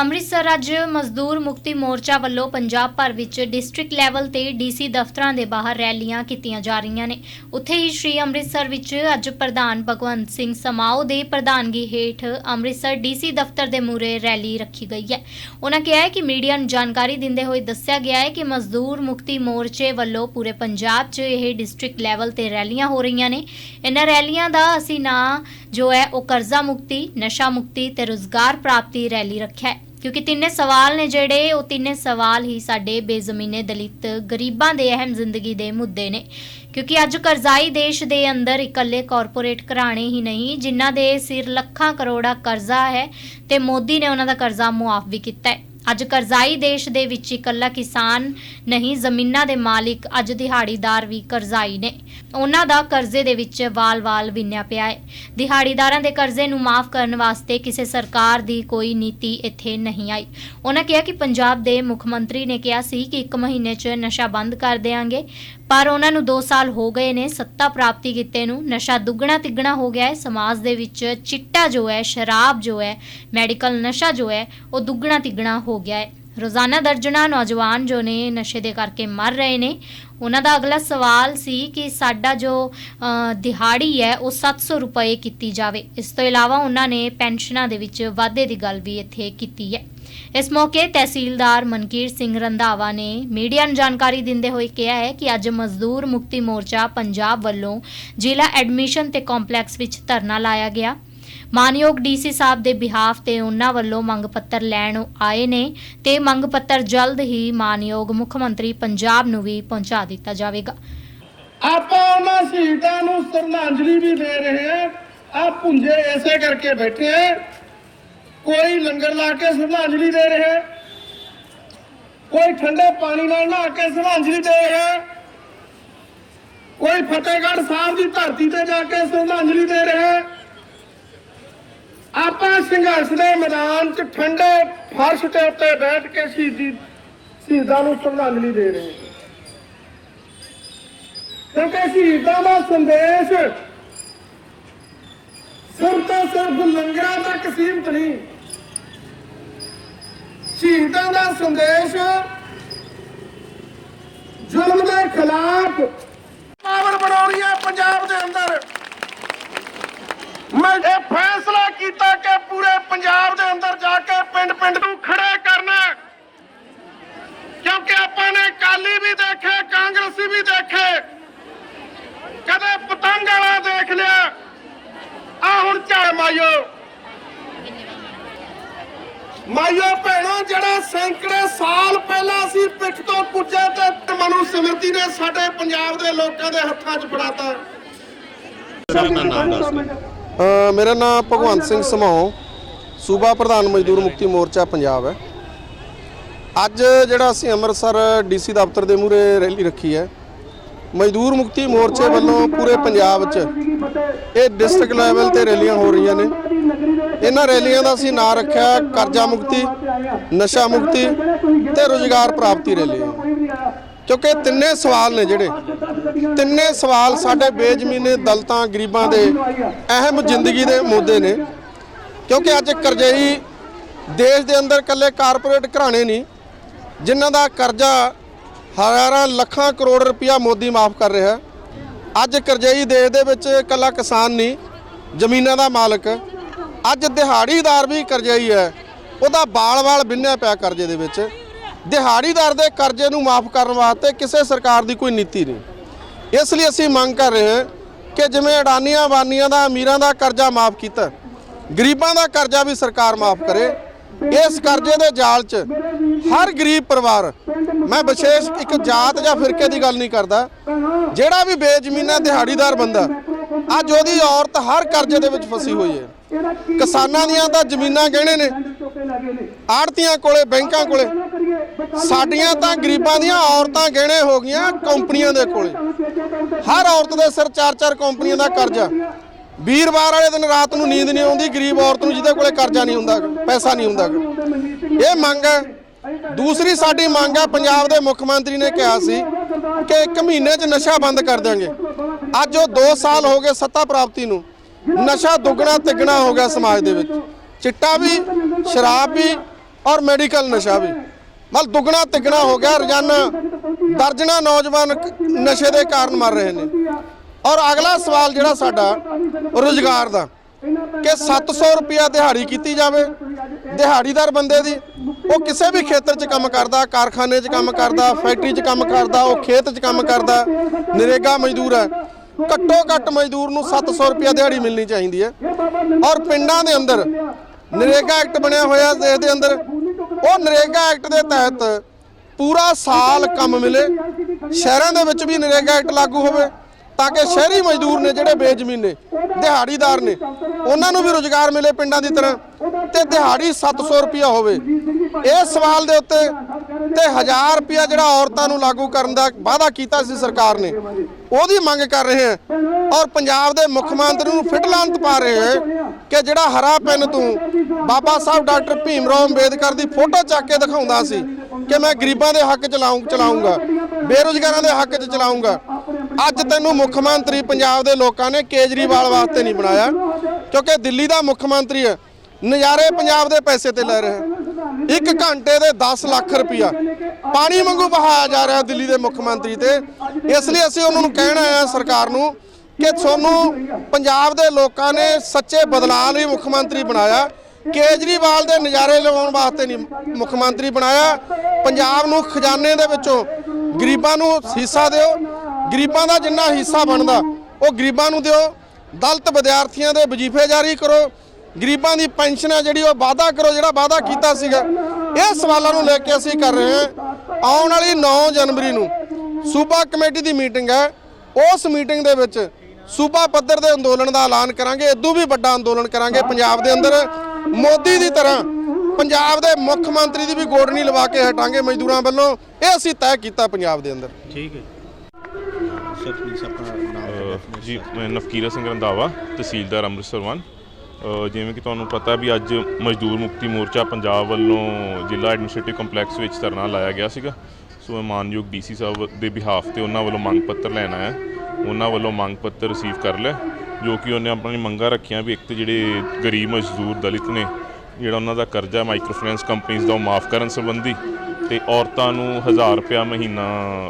ਅੰਮ੍ਰਿਤਸਰ ਅੱਜ ਮਜ਼ਦੂਰ ਮੁਕਤੀ ਮੋਰਚਾ ਵੱਲੋਂ ਪੰਜਾਬ ਭਰ ਵਿੱਚ ਡਿਸਟ੍ਰਿਕਟ ਲੈਵਲ ਤੇ ਡੀਸੀ ਦਫ਼ਤਰਾਂ ਦੇ ਬਾਹਰ ਰੈਲੀਆਂ ਕੀਤੀਆਂ ਜਾ ਰਹੀਆਂ ਨੇ। ਉੱਥੇ ਹੀ ਸ਼੍ਰੀ ਅੰਮ੍ਰਿਤਸਰ ਵਿੱਚ ਅੱਜ ਪ੍ਰਧਾਨ ਭਗਵੰਤ ਸਿੰਘ ਸਮਾਓ ਦੇ ਪ੍ਰਧਾਨਗੀ ਹੇਠ ਅੰਮ੍ਰਿਤਸਰ ਡੀਸੀ ਦਫ਼ਤਰ ਦੇ ਮੂਹਰੇ ਰੈਲੀ ਰੱਖੀ ਗਈ ਹੈ। ਉਹਨਾਂ ਕਿਹਾ ਕਿ ਮੀਡੀਆ ਨੂੰ ਜਾਣਕਾਰੀ ਦਿੰਦੇ ਹੋਏ ਦੱਸਿਆ ਗਿਆ ਹੈ ਕਿ ਮਜ਼ਦੂਰ ਮੁਕਤੀ ਮੋਰਚੇ ਵੱਲੋਂ ਪੂਰੇ ਪੰਜਾਬ 'ਚ ਇਹ ਡਿਸਟ੍ਰਿਕਟ ਲੈਵਲ ਤੇ ਰੈਲੀਆਂ ਹੋ ਰਹੀਆਂ ਨੇ। ਇਹਨਾਂ ਰੈਲੀਆਂ ਦਾ ਅਸੀਂ ਨਾਂ ਜੋ ਹੈ, ਉਹ ਕਰਜ਼ਾ ਮੁਕਤੀ, ਨਸ਼ਾ ਮੁਕਤੀ ਤੇ ਰੋਜ਼ਗਾਰ ਪ੍ਰਾਪਤੀ ਰੈਲੀ ਰੱਖਿਆ ਹੈ। ਕਿਉਂਕਿ ਤਿੰਨੇ ਸਵਾਲ ਨੇ ਜਿਹੜੇ, ਉਹ ਤਿੰਨੇ ਸਵਾਲ ਹੀ ਸਾਡੇ ਬੇਜ਼ਮੀਨੇ ਦਲਿਤ ਗਰੀਬਾਂ ਦੇ ਅਹਿਮ ਜ਼ਿੰਦਗੀ ਦੇ ਮੁੱਦੇ ਨੇ। ਕਿਉਂਕਿ ਅੱਜ ਕਰਜ਼ਾਈ ਦੇਸ਼ ਦੇ ਅੰਦਰ ਇਕੱਲੇ ਕਾਰਪੋਰੇਟ ਘਰਾਣੇ ਹੀ ਨਹੀਂ, ਜਿਨ੍ਹਾਂ ਦੇ ਸਿਰ ਲੱਖਾਂ ਕਰੋੜਾ ਕਰਜ਼ਾ ਹੈ ਤੇ ਮੋਦੀ ਨੇ ਉਹਨਾਂ ਦਾ ਕਰਜ਼ਾ ਮੁਆਫ ਵੀ ਕੀਤਾ ਹੈ। ਅੱਜ ਕਰਜ਼ਾਈ ਦੇਸ਼ ਦੇ ਵਿੱਚ ਇਕੱਲਾ ਕਿਸਾਨ ਨਹੀਂ, ਜ਼ਮੀਨਾਂ ਦੇ ਮਾਲਿਕ ਅੱਜ ਦਿਹਾੜੀਦਾਰ ਵੀ ਕਰਜ਼ਾਈ ਨੇ। ਉਹਨਾਂ ਦਾ ਕਰਜ਼ੇ ਦੇ ਵਿੱਚ ਵਾਲ-ਵਾਲ ਵਿੰਨਿਆ ਪਿਆ ਹੈ। ਦਿਹਾੜੀਦਾਰਾਂ ਦੇ ਕਰਜ਼ੇ ਨੂੰ ਮਾਫ ਕਰਨ ਵਾਸਤੇ ਕਿਸੇ ਸਰਕਾਰ ਦੀ ਕੋਈ ਨੀਤੀ ਇੱਥੇ ਨਹੀਂ ਆਈ। ਉਹਨਾਂ ਕਿਹਾ ਕਿ ਪੰਜਾਬ ਦੇ ਮੁੱਖ ਮੰਤਰੀ ਨੇ ਕਿਹਾ ਸੀ ਕਿ 1 ਮਹੀਨੇ 'ਚ ਨਸ਼ਾ ਬੰਦ ਕਰ ਦੇਵਾਂਗੇ ਪਰ ਉਹਨਾਂ ਨੂੰ 2 ਸਾਲ ਹੋ ਗਏ ਨੇ ਸੱਤਾ ਪ੍ਰਾਪਤੀ ਕੀਤੇ ਨੂੰ। ਨਸ਼ਾ ਦੁੱਗਣਾ ਤਿੱਗਣਾ ਹੋ ਗਿਆ ਹੈ। ਸਮਾਜ ਦੇ ਵਿੱਚ ਚਿੱਟਾ ਜੋ ਹੈ, ਸ਼ਰਾਬ ਜੋ ਹੈ, ਮੈਡੀਕਲ ਨਸ਼ਾ ਜੋ ਹੈ, ਉਹ ਦੁੱਗਣਾ ਤਿੱਗਣਾ ਹੋ ਗਿਆ ਹੈ। ਰੋਜ਼ਾਨਾ ਦਰਜਨਾਂ ਨੌਜਵਾਨ ਜੋ ਨੇ ਨਸ਼ੇ ਦੇ ਕਰਕੇ ਮਰ ਰਹੇ ਨੇ। ਉਹਨਾਂ ਦਾ ਅਗਲਾ ਸਵਾਲ ਸੀ ਕਿ ਸਾਡਾ ਜੋ ਦਿਹਾੜੀ ਹੈ, ਉਹ 700 ਰੁਪਏ ਕੀਤੀ ਜਾਵੇ। ਇਸ ਤੋਂ ਇਲਾਵਾ ਉਹਨਾਂ ਨੇ ਪੈਨਸ਼ਨਾਂ ਦੇ ਵਿੱਚ ਵਾਧੇ ਦੀ ਗੱਲ ਵੀ ਇੱਥੇ ਕੀਤੀ ਹੈ। ਇਸ ਮੌਕੇ ਤਹਿਸੀਲਦਾਰ ਮਨਕੀਰ ਸਿੰਘ ਰੰਧਾਵਾ ਨੇ ਮੀਡੀਆ ਨੂੰ ਜਾਣਕਾਰੀ ਦਿੰਦੇ ਹੋਏ ਕਿਹਾ ਹੈ ਕਿ ਅੱਜ ਮਜ਼ਦੂਰ ਮੁਕਤੀ ਮੋਰਚਾ ਪੰਜਾਬ ਵੱਲੋਂ ਜ਼ਿਲ੍ਹਾ ਐਡਮਿਸ਼ਨ ਤੇ ਕੰਪਲੈਕਸ ਵਿੱਚ ਧਰਨਾ ਲਾਇਆ ਗਿਆ। ਮਾਨਯੋਗ ਡੀਸੀ ਸਾਹਿਬ ਦੇ ਬਿਹਾਫ ਤੇ ਉਹਨਾਂ ਵੱਲੋਂ ਮੰਗ ਪੱਤਰ ਲੈਣ ਆਏ ਨੇ ਤੇ ਮੰਗ ਪੱਤਰ ਜਲਦ ਹੀ ਮਾਨਯੋਗ ਮੁੱਖ ਮੰਤਰੀ ਪੰਜਾਬ ਨੂੰ ਵੀ ਪਹੁੰਚਾ ਦਿੱਤਾ ਜਾਵੇਗਾ। ਆਪਾਂ ਉਹਨਾਂ ਸ਼ਹੀਦਾਂ ਨੂੰ ਸ਼ਰਧਾਂਜਲੀ ਵੀ ਦੇ ਰਹੇ ਹਾਂ। ਆ ਪੁੰਜੇ ਐਸੇ ਕਰਕੇ ਬੈਠੇ ਆ ਕੋਈ ਲੰਗਰ ਲਾ ਕੇ ਸ਼ਰਧਾਂਜਲੀ ਦੇ ਰਿਹਾ ਕੋਈ ਠੰਡੇ ਪਾਣੀ ਨਾਲ ਨਹਾ ਕੇ ਸ਼ਰਧਾਂਜਲੀ ਦੇ ਰਿਹਾ ਕੋਈ ਫਤਿਹਗੜ੍ਹ ਸਾਹਿਬ ਦੀ ਧਰਤੀ ਤੇ ਜਾ ਕੇ ਸ਼ਰਧਾਂਜਲੀ ਦੇ ਰਿਹਾ ਹੈ। ਆਪਾਂ ਸੰਘਰਸ਼ ਦੇ ਮੈਦਾਨ 'ਚ ਠੰਡੇ ਫਰਸ਼ ਤੇ ਉੱਤੇ ਬੈਠ ਕੇ ਸ਼ਹੀਦੀ ਸ਼ਹੀਦਾਂ ਨੂੰ ਸ਼ਰਧਾਂਜਲੀ ਦੇ ਰਹੇ ਹਾਂ। ਕਿਉਂਕਿ ਸ਼ਹੀਦਾਂ ਦਾ ਸੰਦੇਸ਼ ਸਿਰਫ ਤੇ ਸਿਰਫ ਲੰਗਰਾਂ ਤੱਕ ਸੀਮਤ ਨਹੀਂ। ਸ਼ਹੀਦਾਂ ਦਾ ਸੰਦੇਸ਼, ਜ਼ੁਲਮ ਦੇ ਖਿਲਾਫ ਪਾਵਰ ਬਣਾਉਣੀ ਹੈ ਪੰਜਾਬ ਦੇ ਅੰਦਰ। ਮੈਂ ਇਹ ਫੈਸਲਾ ਕੀਤਾ ਕਿ ਪੂਰੇ ਪੰਜਾਬ ਦੇ ਅੰਦਰ ਜਾ ਕੇ ਪਿੰਡ ਪਿੰਡ ਨੂੰ ਖੜੇ ਕਰਨਾ ਕਿਉਂਕਿ ਆਪਾਂ ਨੇ ਕਾਲੀ ਵੀ ਦੇਖੇ, ਕਾਂਗਰਸੀ ਵੀ ਦੇਖੇ। ਕਦੇ ਪਤੰਗ ਵਾਲਾ ਦੇਖ ਲਿਆ। ਆ ਹੁਣ ਝਾੜ ਮਾਇਓ ਮਾਇਓ ਭੈਣੋ ਜਿਹੜਾ ਸੈਂਕੜੇ ਸਾਲ ਪਹਿਲਾਂ ਸੀ ਪਿੱਠ ਤੋਂ ਪੁੱਜੇ ਤੇ ਮਨੂ ਸਮਿਰਤੀ ਨੇ ਸਾਡੇ ਪੰਜਾਬ ਦੇ ਲੋਕਾਂ ਦੇ ਹੱਥਾਂ 'ਚ ਫੜਾਤਾ। ਅ, ਮੇਰਾ ਨਾਮ ਭਗਵੰਤ ਸਿੰਘ ਸਮਾਓ ਸੂਬਾ ਪ੍ਰਧਾਨ ਮਜ਼ਦੂਰ ਮੁਕਤੀ ਮੋਰਚਾ ਪੰਜਾਬ ਹੈ। ਅੱਜ ਜਿਹੜਾ ਅਸੀਂ ਅੰਮ੍ਰਿਤਸਰ ਡੀਸੀ ਦਫ਼ਤਰ ਦੇ ਮੂਹਰੇ ਰੈਲੀ ਰੱਖੀ ਹੈ ਮਜ਼ਦੂਰ ਮੁਕਤੀ ਮੋਰਚੇ ਵੱਲੋਂ ਪੂਰੇ ਪੰਜਾਬ 'ਚ ਇਹ ਡਿਸਟ੍ਰਿਕਟ ਲੈਵਲ ਤੇ ਰੈਲੀਆਂ ਹੋ ਰਹੀਆਂ ਨੇ। ਇਹਨਾਂ ਰੈਲੀਆਂ ਦਾ ਅਸੀਂ ਨਾਂ ਰੱਖਿਆ ਕਰਜ਼ਾ ਮੁਕਤੀ, ਨਸ਼ਾ ਮੁਕਤੀ ਤੇ ਰੋਜ਼ਗਾਰ ਪ੍ਰਾਪਤੀ ਰੈਲੀ। ਕਿਉਂਕਿ ਤਿੰਨੇ ਸਵਾਲ ਨੇ ਜਿਹੜੇ। ਤਿੰਨੇ ਸਵਾਲ ਸਾਡੇ ਬੇਜ਼ਮੀਨੇ ਦਲਤਾਂ, ਗਰੀਬਾਂ ਦੇ ਅਹਿਮ ਜ਼ਿੰਦਗੀ ਦੇ ਮੁੱਦੇ ਨੇ। ਕਿਉਂਕਿ ਅੱਜ ਕਰਜ਼ਈ ਦੇਸ਼ ਦੇ ਅੰਦਰ ਇਕੱਲੇ ਕਾਰਪੋਰੇਟ ਘਰਾਣੇ ਨਹੀਂ, ਜਿਨ੍ਹਾਂ ਦਾ ਕਰਜ਼ਾ ਹਜ਼ਾਰਾਂ ਲੱਖਾਂ ਕਰੋੜ ਰੁਪਇਆ ਮੋਦੀ ਮਾਫ ਕਰ ਰਿਹਾ ਅੱਜ ਕਰਜ਼ਈ ਦੇਸ਼ ਦੇ ਵਿੱਚ ਇਕੱਲਾ ਕਿਸਾਨ ਨਹੀਂ, ਜ਼ਮੀਨਾਂ ਦਾ ਮਾਲਕ। ਅੱਜ ਦਿਹਾੜੀਦਾਰ ਵੀ ਕਰਜ਼ਈ ਹੈ ਉਹਦਾ ਬਾਲ-ਬਾਲ ਬਿੰਨਿਆ ਪਿਆ ਕਰਜ਼ੇ ਦੇ ਵਿੱਚ। ਦਿਹਾੜੀਦਾਰ ਦੇ ਕਰਜ਼ੇ ਨੂੰ ਮਾਫ ਕਰਨ ਵਾਸਤੇ ਕਿਸੇ ਸਰਕਾਰ ਦੀ ਕੋਈ ਨੀਤੀ ਨਹੀਂ। ਇਸ ਲਈ ਅਸੀਂ ਮੰਗ ਕਰ ਰਹੇ ਹਾਂ ਕਿ ਜਿਵੇਂ ਅਡਾਨੀਆਂ ਬਾਨੀਆਂ ਦਾ, ਅਮੀਰਾਂ ਦਾ ਕਰਜ਼ਾ ਮਾਫ ਕੀਤਾ, ਗਰੀਬਾਂ ਦਾ ਕਰਜ਼ਾ ਵੀ ਸਰਕਾਰ ਮਾਫ ਕਰੇ। ਇਸ ਕਰਜ਼ੇ ਦੇ ਜਾਲ 'ਚ ਹਰ ਗਰੀਬ ਪਰਿਵਾਰ, ਮੈਂ ਵਿਸ਼ੇਸ਼ ਇੱਕ ਜਾਤ ਜਾਂ ਫਿਰਕੇ ਦੀ ਗੱਲ ਨਹੀਂ ਕਰਦਾ, ਜਿਹੜਾ ਵੀ ਬੇਜ਼ਮੀਨਾ, ਦਿਹਾੜੀਦਾਰ ਬੰਦਾ ਅੱਜ ਉਹਦੀ ਔਰਤ ਹਰ ਕਰਜ਼ੇ ਦੇ ਵਿੱਚ ਫਸੀ ਹੋਈ ਹੈ। ਕਿਸਾਨਾਂ ਦੀਆਂ ਤਾਂ ਜ਼ਮੀਨਾਂ ਗਹਿਣੇ ਨੇ। ਆੜਤੀਆਂ ਕੋਲੇ, ਬੈਂਕਾਂ ਕੋਲੇ। ਸਾਡੀਆਂ ਤਾਂ ਗਰੀਬਾਂ ਦੀਆਂ ਔਰਤਾਂ ਗਹਿਣੇ ਹੋ ਗਈਆਂ ਕੰਪਨੀਆਂ ਦੇ ਕੋਲੇ। ਹਰ ਔਰਤ ਦੇ ਸਿਰ ਚਾਰ ਚਾਰ ਕੰਪਨੀਆਂ ਦਾ ਕਰਜ਼ਾ। ਵੀਰਵਾਰ ਵਾਲੇ ਦਿਨ ਰਾਤ ਨੂੰ ਨੀਂਦ ਨਹੀਂ ਆਉਂਦੀ, ਗਰੀਬ ਔਰਤ ਨੂੰ ਜਿਹਦੇ ਕੋਲੇ ਕਰਜ਼ਾ ਨਹੀਂ ਹੁੰਦਾ, ਪੈਸਾ ਨਹੀਂ ਹੁੰਦਾ। ਇਹ ਮੰਗ ਹੈ ਦੂਸਰੀ ਸਾਡੀ ਮੰਗ ਹੈ ਪੰਜਾਬ ਦੇ ਮੁੱਖ ਮੰਤਰੀ ਨੇ ਕਿਹਾ ਸੀ ਕਿ ਇੱਕ ਮਹੀਨੇ 'ਚ ਨਸ਼ਾ ਬੰਦ ਕਰ ਦਿਆਂਗੇ। ਅੱਜ ਉਹ 2 ਸਾਲ ਹੋ ਗਏ ਸੱਤਾ ਪ੍ਰਾਪਤੀ ਨੂੰ। ਨਸ਼ਾ ਦੁੱਗਣਾ ਤਿੱਗਣਾ ਹੋ ਗਿਆ ਸਮਾਜ ਦੇ ਵਿੱਚ। ਚਿੱਟਾ ਵੀ, ਸ਼ਰਾਬ ਵੀ ਔਰ ਮੈਡੀਕਲ ਨਸ਼ਾ ਵੀ। ਮਤਲਬ ਦੁੱਗਣਾ ਤਿੱਗਣਾ ਹੋ ਗਿਆ, ਰੋਜ਼ਾਨਾ ਦਰਜਨਾ ਨੌਜਵਾਨ ਨਸ਼ੇ ਦੇ ਕਾਰਨ ਮਰ ਰਹੇ ਨੇ। ਔਰ ਅਗਲਾ ਸਵਾਲ ਜਿਹੜਾ ਸਾਡਾ ਰੋਜ਼ਗਾਰ ਦਾ, ਕਿ 700 ਰੁਪਿਆ ਦਿਹਾੜੀ ਕੀਤੀ ਜਾਵੇ, ਦਿਹਾੜੀਦਾਰ ਬੰਦੇ ਦੀ ਉਹ ਕਿਸੇ ਵੀ ਖੇਤਰ 'ਚ ਕੰਮ ਕਰਦਾ, ਕਾਰਖਾਨੇ 'ਚ ਕੰਮ ਕਰਦਾ, ਫੈਕਟਰੀ 'ਚ ਕੰਮ ਕਰਦਾ, ਉਹ ਖੇਤ 'ਚ ਕੰਮ ਕਰਦਾ, ਨਰੇਗਾ ਮਜ਼ਦੂਰ ਹੈ। ਘੱਟੋ ਘੱਟ ਮਜ਼ਦੂਰ ਨੂੰ 700 ਰੁਪਿਆ ਦਿਹਾੜੀ ਮਿਲਣੀ ਚਾਹੀਦੀ ਹੈ। ਔਰ ਪਿੰਡਾਂ ਦੇ ਅੰਦਰ ਨਰੇਗਾ ਐਕਟ ਬਣਿਆ ਹੋਇਆ ਦੇਸ਼ ਦੇ ਅੰਦਰ ਉਹ ਨਰੇਗਾ ਐਕਟ ਦੇ ਤਹਿਤ ਪੂਰਾ ਸਾਲ ਕੰਮ ਮਿਲੇ। ਸ਼ਹਿਰਾਂ ਦੇ ਵਿੱਚ ਵੀ ਨਰੇਗਾ ਐਕਟ ਲਾਗੂ ਹੋਵੇ। ਤਾਂ ਕਿ ਸ਼ਹਿਰੀ ਮਜ਼ਦੂਰ ਨੇ ਜਿਹੜੇ ਬੇਜ਼ਮੀਨ ਨੇ। ਦਿਹਾੜੀਦਾਰ ਨੇ ਉਹਨਾਂ ਨੂੰ ਵੀ ਰੋਜ਼ਗਾਰ ਮਿਲੇ ਪਿੰਡਾਂ ਦੀ ਤਰ੍ਹਾਂ ਤੇ ਦਿਹਾੜੀ 700 ਰੁਪਿਆ ਹੋਵੇ। ਇਸ ਸਵਾਲ ਦੇ ਉੱਤੇ ਤੇ 1000 ਰੁਪਿਆ ਜਿਹੜਾ ਔਰਤਾਂ ਨੂੰ ਲਾਗੂ ਕਰਨ ਦਾ ਵਾਅਦਾ ਕੀਤਾ ਸੀ ਸਰਕਾਰ ਨੇ ਉਹਦੀ ਮੰਗ ਕਰ ਰਹੇ ਹਾਂ। ਔਰ ਪੰਜਾਬ ਦੇ ਮੁੱਖ ਮੰਤਰੀ ਨੂੰ ਫਿਟ ਲਾਂਤ ਪਾ ਰਹੇ ਹੈ ਕਿ ਜਿਹੜਾ ਹਰਾ ਪੈਨ ਤੂੰ ਬਾਬਾ ਸਾਹਿਬ ਡਾਕਟਰ ਭੀਮ ਰਾਓ ਅੰਬੇਦਕਰ ਦੀ ਫੋਟੋ ਚੱਕ ਕੇ ਦਿਖਾਉਂਦਾ ਸੀ ਕਿ ਮੈਂ ਗਰੀਬਾਂ ਦੇ ਹੱਕ ਚਲਾਉਂ ਚਲਾਉਂਗਾ ਬੇਰੁਜ਼ਗਾਰਾਂ ਦੇ ਹੱਕ 'ਚ ਚਲਾਉਂਗਾ ਅੱਜ ਤੈਨੂੰ ਮੁੱਖ ਮੰਤਰੀ ਪੰਜਾਬ ਦੇ ਲੋਕਾਂ ਨੇ ਕੇਜਰੀਵਾਲ ਵਾਸਤੇ ਨਹੀਂ ਬਣਾਇਆ, ਕਿਉਂਕਿ ਦਿੱਲੀ ਦਾ ਮੁੱਖ ਮੰਤਰੀ ਹੈ। ਨਜ਼ਾਰੇ ਪੰਜਾਬ ਦੇ ਪੈਸੇ ਤੇ ਲੈ ਰਿਹਾ। ਇੱਕ ਘੰਟੇ ਦੇ 10 ਲੱਖ ਰੁਪਇਆ ਪਾਣੀ ਵਾਂਗੂ ਬਹਾਇਆ ਜਾ ਰਿਹਾ ਦਿੱਲੀ ਦੇ ਮੁੱਖ ਮੰਤਰੀ ਤੇ। ਇਸ ਲਈ ਅਸੀਂ ਉਹਨਾਂ ਨੂੰ ਕਹਿਣਾ ਹੈ ਸਰਕਾਰ ਨੂੰ ਕਿ ਤੁਹਾਨੂੰ ਪੰਜਾਬ ਦੇ ਲੋਕਾਂ ਨੇ ਸੱਚੇ ਬਦਲਾਅ ਲਈ ਮੁੱਖ ਮੰਤਰੀ ਬਣਾਇਆ। ਕੇਜਰੀਵਾਲ ਦੇ ਨਜ਼ਾਰੇ ਲਵਾਉਣ ਵਾਸਤੇ ਨਹੀਂ ਮੁੱਖ ਮੰਤਰੀ ਬਣਾਇਆ। ਪੰਜਾਬ ਨੂੰ ਖਜ਼ਾਨੇ ਦੇ ਵਿੱਚੋਂ ਗਰੀਬਾਂ ਨੂੰ ਹਿੱਸਾ ਦਿਓ। ਗਰੀਬਾਂ ਦਾ ਜਿੰਨਾ ਹਿੱਸਾ ਬਣਦਾ, ਉਹ ਗਰੀਬਾਂ ਨੂੰ ਦਿਓ। ਦਲਤ ਵਿਦਿਆਰਥੀਆਂ ਦੇ ਵਜ਼ੀਫੇ ਜਾਰੀ ਕਰੋ। ਗਰੀਬਾਂ ਦੀ ਪੈਨਸ਼ਨ ਹੈ ਜਿਹੜੀ, ਉਹ ਵਾਅਦਾ ਕਰੋ, ਜਿਹੜਾ ਵਾਅਦਾ ਕੀਤਾ ਸੀਗਾ। ਇਹ ਸਵਾਲਾਂ ਨੂੰ ਲੈ ਕੇ ਅਸੀਂ ਕਰ ਰਹੇ ਹਾਂ। ਆਉਣ ਵਾਲੀ 9 ਜਨਵਰੀ ਨੂੰ ਸੂਬਾ ਕਮੇਟੀ ਦੀ ਮੀਟਿੰਗ ਹੈ। ਉਸ ਮੀਟਿੰਗ ਦੇ ਵਿੱਚ ਸੂਬਾ ਪੱਧਰ ਦੇ ਅੰਦੋਲਨ ਦਾ ਐਲਾਨ ਕਰਾਂਗੇ। ਇਦੋਂ ਵੀ ਵੱਡਾ ਅੰਦੋਲਨ ਕਰਾਂਗੇ ਪੰਜਾਬ ਦੇ ਅੰਦਰ। ਮੋਦੀ ਦੀ ਤਰ੍ਹਾਂ ਪੰਜਾਬ ਦੇ ਮੁੱਖ ਮੰਤਰੀ ਦੀ ਵੀ ਗੋਡਣੀ ਲਵਾ ਕੇ ਹਟਾਂਗੇ ਮਜ਼ਦੂਰਾਂ ਵੱਲੋਂ। ਇਹ ਅਸੀਂ ਤੈਅ ਕੀਤਾ ਪੰਜਾਬ ਦੇ ਅੰਦਰ। ਠੀਕ ਹੈ ਸਰ ਪਲੀਜ਼ ਆਪਣਾ ਨਾਮ ਅਹ ਜੀ ਮੈਂ ਨਵਕੀਰਾ ਸਿੰਘ ਰੰਧਾਵਾ ਤਹਿਸੀਲਦਾਰ ਅੰਮ੍ਰਿਤਸਰ ਵਨ। ਜਿਵੇਂ ਕਿ ਤੁਹਾਨੂੰ ਪਤਾ ਵੀ ਅੱਜ ਮਜ਼ਦੂਰ ਮੁਕਤੀ ਮੋਰਚਾ ਪੰਜਾਬ ਵੱਲੋਂ ਜ਼ਿਲ੍ਹਾ ਐਡਮਿਨਿਸਟ੍ਰੇਟਿਵ ਕੰਪਲੈਕਸ ਵਿੱਚ ਧਰਨਾ ਲਾਇਆ ਗਿਆ ਸੀਗਾ। ਸੋ ਮੈਂ ਮਾਨਯੋਗ ਡੀਸੀ ਸਾਹਿਬ ਦੇ ਬਿਹਾਫ ਤੇ ਉਹਨਾਂ ਵੱਲੋਂ ਮੰਗ ਪੱਤਰ ਲੈਣ ਆਇਆ। ਉਹਨਾਂ ਵੱਲੋਂ ਮੰਗ ਪੱਤਰ ਰਿਸੀਵ ਕਰ ਲਿਆ ਜੋ ਕਿ ਉਹਨੇ ਆਪਣੀ ਮੰਗਾਂ ਰੱਖੀਆਂ ਵੀ ਇੱਕ ਤੇ ਜਿਹੜੇ ਗਰੀਬ ਮਜ਼ਦੂਰ ਦਲਿਤ ਨੇ ਜਿਹੜਾ ਉਹਨਾਂ ਦਾ ਕਰਜ਼ਾ ਮਾਈਕਰੋ ਫਾਈਨੈਂਸ ਕੰਪਨੀਆਂ ਦਾ ਉਹ ਮਾਫ ਕਰਨ ਸੰਬੰਧੀ ਤੇ ਔਰਤਾਂ ਨੂੰ 1000 ਰੁਪਇਆ ਮਹੀਨਾ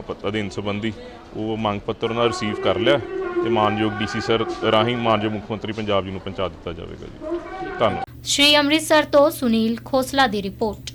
ਪਤਾ ਦੇਣ ਸੰਬੰਧੀ ਉਹ ਮੰਗ ਪੱਤਰ ਉਹਨਾਂ ਰਿਸੀਵ ਕਰ ਲਿਆ ਤੇ ਮਾਨਯੋਗ ਡੀਸੀ ਸਰ ਰਾਹੀਂ ਮਾਨਯੋਗ ਮੁੱਖ ਮੰਤਰੀ ਪੰਜਾਬ ਜੀ ਨੂੰ ਪਹੁੰਚਾ ਦਿੱਤਾ ਜਾਵੇਗਾ ਜੀ। ਧੰਨਵਾਦ। ਸ਼੍ਰੀ ਅੰਮ੍ਰਿਤਸਰ ਤੋਂ ਸੁਨੀਲ ਖੋਸਲਾ ਦੀ ਰਿਪੋਰਟ।